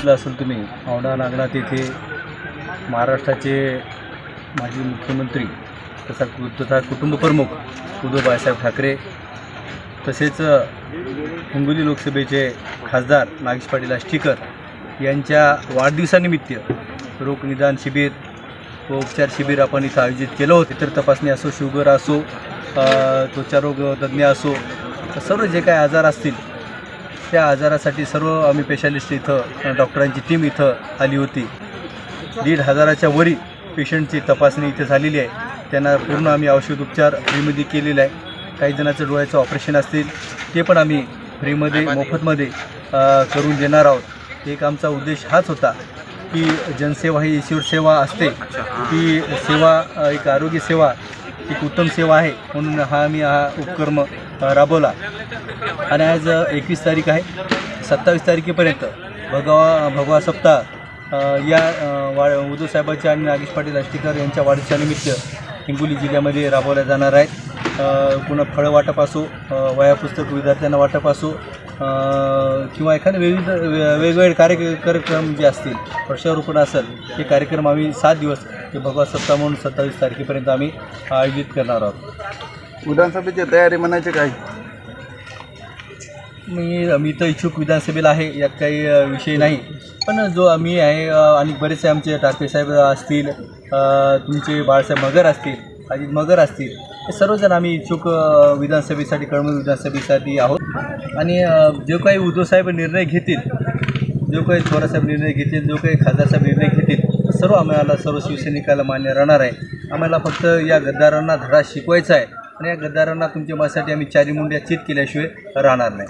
बघितलं असेल तुम्ही औंढा नागनाथ येथे महाराष्ट्राचे माजी मुख्यमंत्री तसा तथा कुटुंबप्रमुख उद्धव बाळासाहेब ठाकरे तसेच हिंगोली लोकसभेचे खासदार नागेश पाटील आष्टीकर यांच्या वाढदिवसानिमित्त रोगनिदान शिबिर व उपचार शिबिर आपण इथं आयोजित केलं होतं. इतर तपासणी असो शुगर असो त्वचारोग तज्ज्ञ असो सर्व जे काही आजार असतील त्या आजारासाठी सर्व आम्ही स्पेशालिस्ट इथं डॉक्टरांची टीम इथं आली होती. दीड हजाराच्या वरी पेशंटची तपासणी इथे झालेली आहे. त्यांना पूर्ण आम्ही औषध उपचार फ्रीमध्ये केलेला आहे. काही जणांचं डोळ्याचं ऑपरेशन असतील ते पण आम्ही फ्रीमध्ये मोफतमध्ये करून देणार आहोत. एक आमचा उद्देश हाच होता की जनसेवा ही ईश्वर सेवा असते. ती सेवा एक आरोग्य सेवा एक उत्तम सेवा आहे. म्हणून हा आम्ही हा उपक्रम राबवला आणि आज एकवीस तारीख आहे. सत्तावीस तारखेपर्यंत भगवा भगवा सप्ताह या वा उद्धव साहेबांच्या आणि नागेश पाटील आष्टीकर यांच्या वाढीच्या निमित्त हिंगोली जिल्ह्यामध्ये राबवल्या जाणार आहेत. पुन्हा फळं वाटप असो वया पुस्तक विद्यार्थ्यांना वाटप असो किंवा एखादे विविध वेगवेगळे कार्य कार्यक्रम जे असतील वृक्षारोपण असेल हे कार्यक्रम आम्ही सात दिवस ते भगवा सप्ताह म्हणून सत्तावीस तारखेपर्यंत आम्ही आयोजित करणार आहोत. विधानसभेची तयारी म्हणायची काय? मी मी तर इच्छुक विधानसभेला आहे यात काही विषय नाही. पण जो आम्ही आहे आणि बरेचसे आमचे ठाकरे साहेब असतील तुमचे बाळासाहेब मगर असतील अजित मगर असतील हे सर्वजण आम्ही इच्छुक विधानसभेसाठी कळमूर विधानसभेसाठी आहोत. आणि जो काही उद्धवसाहेब निर्णय घेतील जो काही थोरासाहेब निर्णय घेतील जो काही खासदारसाहेब निर्णय घेतील सर्व आम्हाला सर्व शिवसैनिकाला मान्य राहणार आहे. आम्हाला फक्त या गद्दारांना धडा शिकवायचा आहे. आणि या गद्दारांना तुमच्या मनासाठी आम्ही चारी मुंड्या चित केल्याशिवाय राहणार नाही.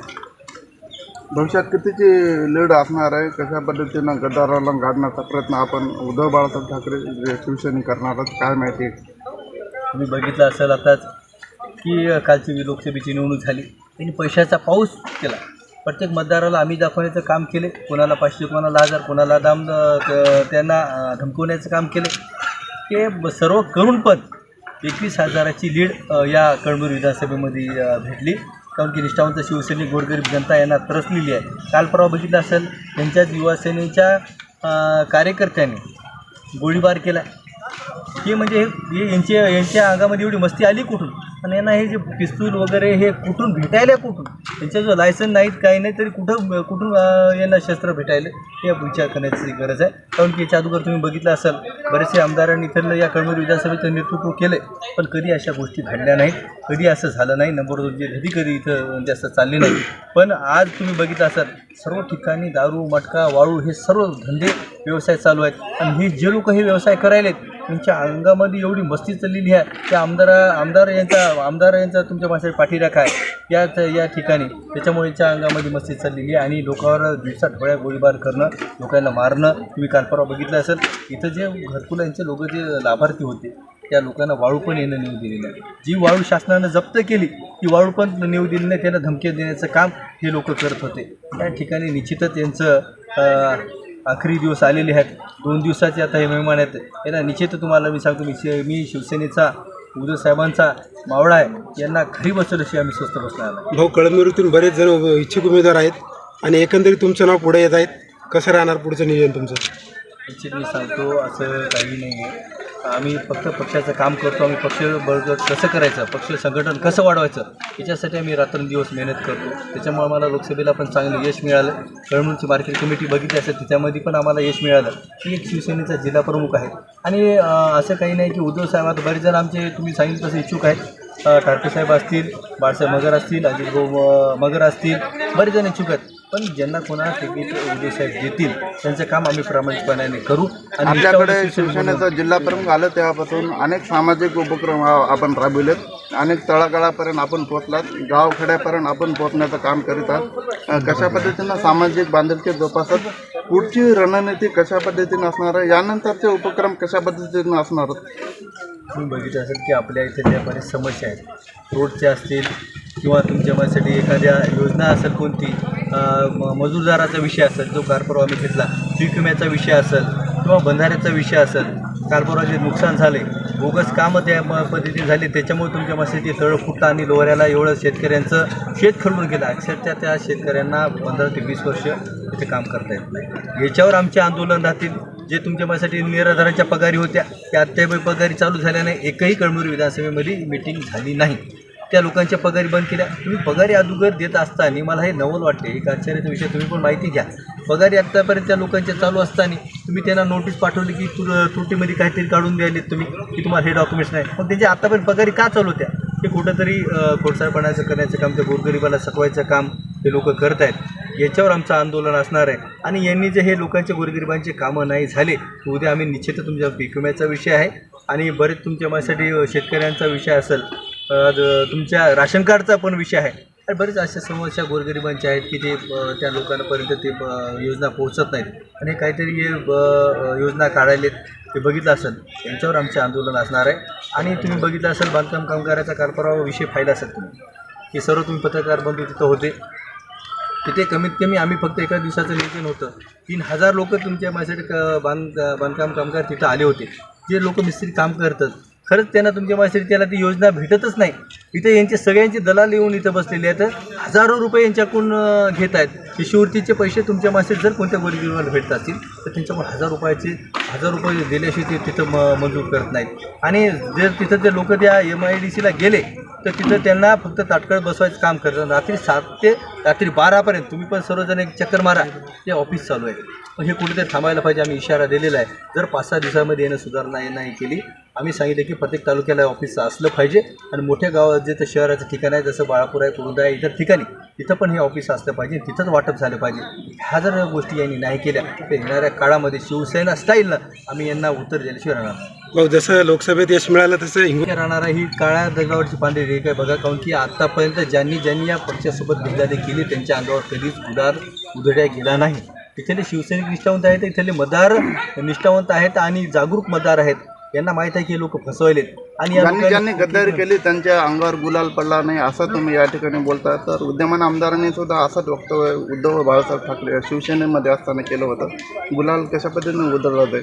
भविष्यात कितीची लीड असणार आहे? कशा पद्धतीनं गद्दाराला गाडण्याचा प्रयत्न आपण उद्धव बाळासाहेब ठाकरे जे शिवसैनिक करणार आहात काय माहिती? तुम्ही बघितलं असेल आताच की कालची लोकसभेची निवडणूक झाली. त्यांनी पैशाचा पाऊस केला. प्रत्येक मतदाराला आम्ही दाखवण्याचं काम केले. कोणाला पाचशे कोणाला हजार कोणाला दाम त्यांना धमकवण्याचं काम केले. ते सर्व करून पण एकवीस हजाराची लीड या कळमूर विधानसभेमध्ये भेटली. कारण की निष्ठावंत शिवसैनिक गोरगरीब जनता यांना त्रसलेली आहे. काल परवा बघितलं असेल त्यांच्याच युवासेनेच्या कार्यकर्त्यांनी गोळीबार केला. हे म्हणजे हे हे यांच्या यांच्या अंगामध्ये एवढी मस्ती आली कुठून? आणि यांना हे जे पिस्तूल वगैरे हे कुठून भेटायला कुठून? त्यांच्या जो लायसन नाहीत काही नाही तरी कुठं कुठून यांना शस्त्र भेटायले? हे विचार करण्याची गरज आहे. कारण की याच्या अगोदर तुम्ही बघितलं असाल बरेचसे आमदारांनी इथलं या कळमूर विधानसभेचं नेतृत्व केलं पण कधी अशा गोष्टी घडल्या नाहीत. कधी असं झालं नाही. नंबर दोनचे कधी कधी इथं जास्त चालले नाही. पण आज तुम्ही बघितलं असाल सर्व ठिकाणी दारू मटका वाळू हे सर्व धंदे व्यवसाय चालू आहेत. आणि हे जे लोक हे व्यवसाय करायलेत त्यांच्या अंगामध्ये एवढी मस्ती चाललेली आहे त्या आमदारा आमदार यांचा आमदार यांचा तुमच्या भाषेत पाठीराखा आहे. या या ठिकाणी. त्याच्यामुळे यांच्या अंगामध्ये मस्ती चाललेली आहे आणि लोकांवर दिवसा ढोळ्या गोळीबार करणं लोकांना मारणं तुम्ही कालपरवा बघितलं असेल इथं जे घरकुल यांचे लोक जे लाभार्थी होते त्या लोकांना वाळू पण येणं नेऊ दिलेलं आहे. जी वाळू शासनानं जप्त केली ती वाळू पण नेऊ दिली नाही त्यांना धमकी देण्याचं काम हे लोक करत होते. त्या ठिकाणी निश्चितच यांचं आखरी दिवस आलेले आहेत. दोन दिवसाचे आता हे मेहमान आहेत. यांना निश्चित तुम्हाला मी सांगतो मी मी शिवसेनेचा उद्धव साहेबांचा मावळा आहे. यांना खरी बसवलं अशी आम्ही स्वस्त बसणार भाऊ कळमनुरीतून बरेच जण इच्छुक उमेदवार आहेत आणि एकंदरीत तुमचं नाव पुढे येत आहेत कसं राहणार पुढचं नियोजन तुमचं? निश्चित मी सांगतो असं काही नाही आहे. आम्ही फक्त पक्षाचं काम करतो आम्ही पक्ष बळकट कसं करायचं पक्ष संघटन कसं वाढवायचं याच्यासाठी आम्ही रात्रंदिवस मेहनत करतो. त्याच्यामुळे आम्हाला लोकसभेला पण चांगलं यश मिळालं. कळमूरची मार्केट कमिटी बघितली असेल त्याच्यामध्ये पण आम्हाला यश मिळालं. मी एक शिवसेनेचा जिल्हा प्रमुख आहे. आणि असं काही नाही की उद्धव साहेब आता बरेच जण आमचे तुम्ही सांगितलं तसं इच्छुक आहेत. अं, ठाकरे साहेब असतील बाळासाहेब मगर असतील अजित भाऊ मगर असतील बरेच जण इच्छुक आहेत. पण ज्यांना कोणाला तिकीट उद्धव साहेब देतील त्यांचं काम आम्ही प्रामाणिकपणाने करू. आणि आपल्याकडे शिवसेनेचा जिल्हा प्रमुख आलं तेव्हापासून अनेक सामाजिक उपक्रम आपण राबविलेत. अनेक तळागाळापर्यंत आपण पोहोचलात. गावखेड्यापर्यंत आपण पोहोचण्याचं काम करीत आहात. कशा पद्धतीनं सामाजिक बांधिलकी जोपासत? पुढची रणनीती कशा पद्धतीनं असणार आहे? यानंतरचे उपक्रम कशा पद्धतीनं असणार तुम्ही बघितलं असेल की आपल्या इथे ज्या बऱ्याच समस्या आहेत रोडच्या असतील किंवा तुमच्या माझ्यासाठी एखाद्या योजना असेल कोणती मजूरदाराचा विषय असेल जो कारपरवा आम्ही घेतला पीक विम्याचा विषय असेल किंवा बंधाऱ्याचा विषय असेल कारपरवाचे नुकसान झाले बोगस कामं त्या पद्धतीने झाली त्याच्यामुळे तुमच्या मस्जिदी तळ फुटलं आणि लोहऱ्याला एवढं शेतकऱ्यांचं शेत खरडून गेलं. अक्षरशः त्या शेतकऱ्यांना पंधरा ते वीस वर्ष तिथे काम करता येत नाही. याच्यावर आमचे आंदोलन राहतील. जे तुमच्या माझ्यासाठी निराधाराच्या पगारी होत्या त्या अत्यावश्यक पगारी चालू झाल्याने एकही कळमनुरी विधानसभेमध्ये मिटिंग झाली नाही. त्या लोकांच्या पगारी बंद केल्या. तुम्ही पगारी अदुगर देत असताना मला हे नवल वाटते एक आश्चर्याचा विषय तुम्ही पण माहिती घ्या. पगारी आत्तापर्यंत त्या लोकांच्या चालू असताना तुम्ही त्यांना नोटीस पाठवली की तु त्रुटीमध्ये काहीतरी काढून द्यायलेत तुम्ही की तुम्हाला हे डॉक्युमेंट्स नाही. मग त्यांच्या आत्तापर्यंत पगारी का चालू होत्या? ते कुठंतरी खोडसाळपणाचं करण्याचं काम त्या गोरगरिबाला सकवायचं काम ते लोक करत आहेत याच्यावर आमचं आंदोलन असणार आहे. आणि यांनी जे हे लोकांचे गोरगरिबांचे कामं नाही झाले तर उद्या आम्ही निश्चित तुमच्या पीक विम्याचा विषय आहे. आणि बरेच तुमच्या माझ्यासाठी शेतकऱ्यांचा विषय असेल तुमच्या राशन कार्डचा पण विषय आहे. आणि बरेच अशा समस्या गोरगरिबांच्या आहेत की ते त्या लोकांपर्यंत ते योजना पोहोचत नाहीत. आणि काहीतरी हे ब- योजना काढायलेत. ते बघितलं असेल. यांच्यावर आमचे आंदोलन असणार आहे. आणि तुम्ही बघितलं असेल बांधकाम कामगाराचा कारभारावर विषय पाहिला असेल तुम्ही. की सर्व तुम्ही पत्रकार बंधू तिथं होते. तिथे कमीत कमी आम्ही फक्त एका दिवसाचं नियोजन होतं. तीन हजार लोक तुमच्या माझ्यासाठी क बांध बांधकाम कामगार तिथं आले होते. जे लोक मिस्त्री काम करतात. खरंच त्यांना तुमच्या माझ्यासाठी त्याला ती योजना भेटतच नाही. इथे यांचे सगळ्यांचे दलाल येऊन इथं बसलेले आहेत. हजारो रुपये यांच्याकडून घेत आहेत. शिष्यवृत्तीचे पैसे तुमच्या मासेत जर कोणत्या गोरगरिबाला भेटत असतील तर त्यांच्याकडून हजार रुपयाचे हजार रुपये दिल्याशिवाय ते तिथं म मंजूर करत नाहीत. आणि जर तिथं ते लोक त्या एम आय डी सीला गेले तर तिथं त्यांना फक्त ताटकळ बसवायचं काम करतात. रात्री सात ते रात्री बारापर्यंत तुम्ही पण सर्वजण एक चक्कर मारा. ते ऑफिस चालू आहे. हे कुठेतरी थांबायला पाहिजे आम्ही इशारा दिलेला आहे. जर पाच सहा दिवसामध्ये येणं सुधारणा हे नाही केली आम्ही सांगितलं की प्रत्येक तालुक्याला ऑफिस असलं पाहिजे आणि मोठ्या गावात जे ते शहराचं ठिकाण आहे जसं बाळापूर आहे कुरुंदा आहे इतर ठिकाणी तिथं पण हे ऑफिस असलं पाहिजे तिथंच वाटप झालं पाहिजे. ह्या जर गोष्टी यांनी नाही केल्या तर येणाऱ्या काळामध्ये शिवसेना स्टाईलनं आम्ही यांना उत्तर दिल्याशिवाय राहणार. भाऊ जसं लोकसभेत यश मिळालं तसं हिंगो राहणारा ही काळ्या दगडावरची पांढरी रेख आहे बघा काऊन की आतापर्यंत ज्यांनी ज्यांनी या पक्षासोबत गद्दारी केली त्यांच्या अंगावर कधीच उदार उधड्या गेला नाही. इथले शिवसैनिक निष्ठावंत आहेत इथले मतदार निष्ठावंत आहेत आणि जागरूक मतदार आहेत. यांना माहीत आहे की हे लोक फसवलेत. आणि या ज्यांनी लोकांनी- गद्दारी केली त्यांच्या अंगावर गुलाल पडला नाही असं तुम्ही या ठिकाणी बोलता. तर विद्यमान आमदारांनी सुद्धा असंच वक्तव्य उद्धव बाळासाहेब ठाकरे शिवसेनेमध्ये असताना केलं होतं. गुलाल कशा पद्धतीने उधळलं आहे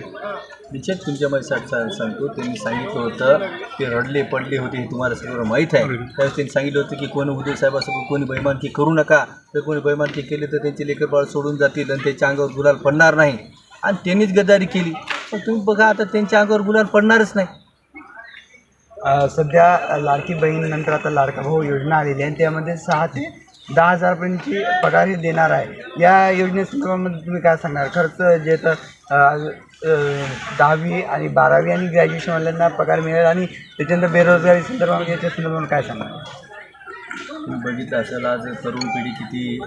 निश्चित तुमच्यामध्ये साठ सांगतो. त्यांनी सांगितलं होतं की रडले पडले होते हे तुम्हाला सगळं माहीत आहे. त्यावेळेस त्यांनी सांगितलं होतं की कोणी उद्धव साहेबासोबत कोणी बैमानकी करू नका. तर कोणी बैमानकी केली तर त्यांचे लेकर बाळ सोडून जातील आणि त्यांच्या अंगावर गुलाल पडणार नाही. आणि त्यांनीच गद्दारी केली. पण तुम्ही बघा आता त्यांच्या अंगावर गुलाल पडणारच नाही. सध्या लाडकी बहीण नंतर आता लाडका भाऊ योजना आलेली आहे आणि त्यामध्ये सहा ते दहा हजारपर्यंतची पगार ही देणार आहे. या योजनेसंदर्भामध्ये तुम्ही काय सांगणार? खर्च जे तर दहावी आणि बारावी आणि ग्रॅज्युएशनवाल्यांना पगार मिळेल आणि त्याच्यानंतर बेरोजगारी संदर्भामध्ये याच्या संदर्भात काय सांगणार तुम्ही बघितलं असेल आज तरुण पिढी किती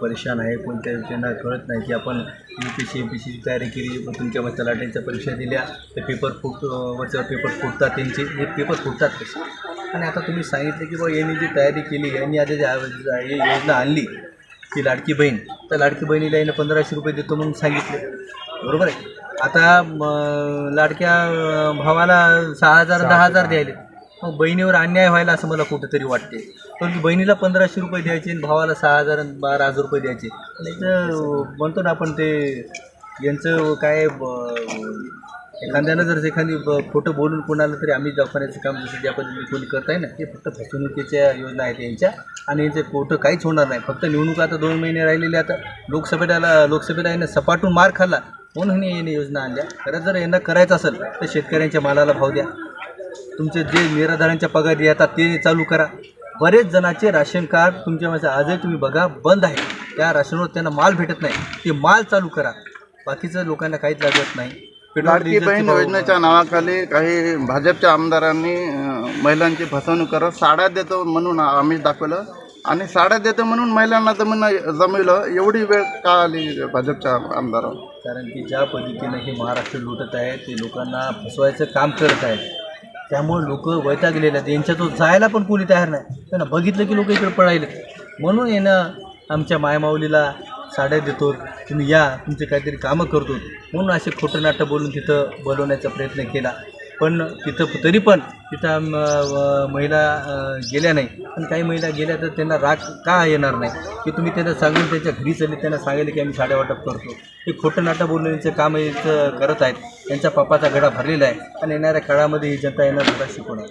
परेशान आहे. कोणत्या त्यांना कळत नाही की आपण U P S C M P तयारी केली तुमच्या मग तलाट्यांच्या परीक्षा दिल्या तर पेपर फुट अ, वरच्या पेपर फुटतात त्यांचे. हे पेपर फुटतात कसे? आणि आता तुम्ही सांगितलं की बा यांनी जी तयारी केली यांनी आता जी योजना आणली की लाडकी बहीण. तर लाडकी बहिणीला यानं पंधराशे रुपये देतो म्हणून सांगितले. बरोबर आहे? आता लाडक्या भावाला सहा हजार दहा हजार द्यायले. मग बहिणीवर अन्याय व्हायला असं मला कुठेतरी वाटते. कारण की बहिणीला पंधराशे रुपये द्यायचे आणि भावाला सहा हजार आणि बारा हजार रुपये द्यायचे. म्हणतो ना आपण ते यांचं काय एखाद्यानं जर एखादी खोटं बोलून कोणाला तरी आम्ही दवाखान्याचं काम जसं ज्या पद्धतीने कोणी करत आहे ना ते फक्त फसवणुकीच्या योजना आहेत यांच्या. आणि यांचे खोटं काहीच होणार नाही. फक्त निवडणूक आता दोन महिने राहिलेले आता लोकसभेला लोकसभेला यानं सपाटून मार खाल्ला. म्हणून याने योजना आणल्या. खरं जर यांना करायचं असेल तर शेतकऱ्यांच्या मालाला भाव द्या. तुमचे जे निराधारांच्या पगार येतात ते चालू करा. बरेच जणांचे राशन कार्ड तुमच्या माझ्या आजही तुम्ही बघा बंद आहे. त्या राशनवर त्यांना माल भेटत नाही. ते माल चालू करा. बाकीचं लोकांना काहीच लागत नाही. लाडकी बहीण योजनेच्या नावाखाली काही भाजपच्या आमदारांनी महिलांची फसवणूक करत साड्या देतो म्हणून आम्ही दाखवलं. आणि साड्या देतो म्हणून महिलांना जमीन जमवलं एवढी वेळ का आली भाजपच्या आमदार कारण की ज्या पद्धतीनं हे महाराष्ट्र लुटत आहे ते लोकांना फसवायचं काम करत आहेत. त्यामुळे लोक वैतागलेले आहेत. यांच्यातून जायला पण कोणी तयार नाही. त्यांना बघितलं की लोक इकडे पळायले. म्हणून येणं आमच्या मायमाऊलीला साड्या देतो. तुम्ही या तुमचे काहीतरी कामं करतो. म्हणून असे खोटं नाटं बोलून तिथं बोलवण्याचा प्रयत्न केला. पण तिथं तरी पण तिथं महिला गेल्या नाही. पण काही महिला गेल्या तर त्यांना राग का येणार नाही? की तुम्ही त्यांना सांगून त्यांच्या घरी चालले त्यांना सांगितले की आम्ही साड्या वाटप करतो. हे खोटं नाटक बोलण्याचं काम हे इथं करत आहेत. त्यांचा पापाचा गडा भरलेला आहे. आणि येणाऱ्या काळामध्ये ही जनता यांना धडा शिकवणार